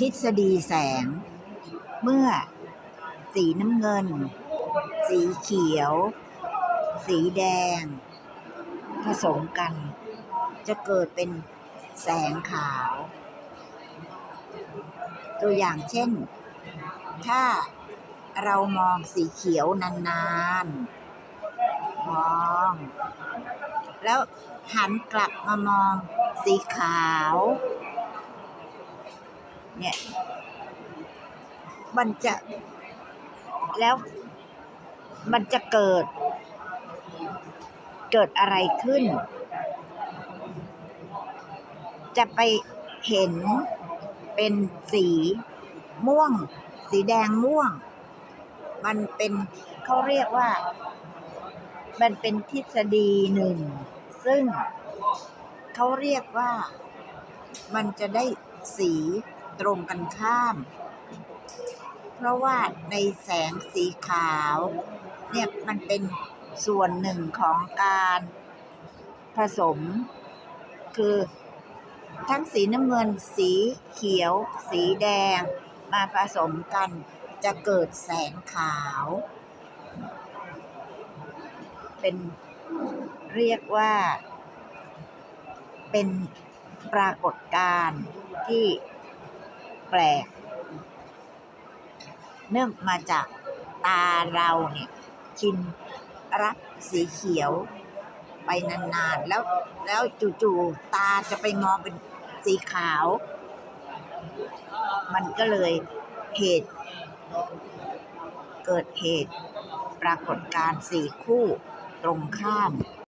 ทฤษฎีแสง เมื่อ สีน้ำเงิน สีเขียว สีแดง ผสมกัน จะเกิดเป็นแสงขาว ตัวอย่างเช่น ถ้าเรามองสีเขียวนานๆ มอง แล้วหันกลับมามองสีขาว เนี่ย มันจะ แล้วมันจะเกิด เกิดอะไรขึ้น จะไปเห็นเป็นสีม่วง สีแดงม่วง มันเป็นเขาเรียกว่า มันเป็นทฤษฎีหนึ่ง ซึ่งเขาเรียกว่ามันจะได้สี ตรงกันข้าม เพราะว่าในแสงสีขาว เนี่ยมันเป็นส่วนหนึ่งของการผสม คือทั้งสีน้ำเงิน สีเขียว สีแดง มาผสมกันจะเกิดแสงขาว เป็นเรียกว่าเป็นปรากฏการณ์ที่ ปลกเนื่องมาจากตาเราเนี่ยชินรับสีเขียวไปนานๆ แล้วแล้วจู่ๆตาจะไปมองเป็นสีขาว มันก็เลยเหตุเกิดเหตุปรากฏการณ์สี่คู่ตรงข้าม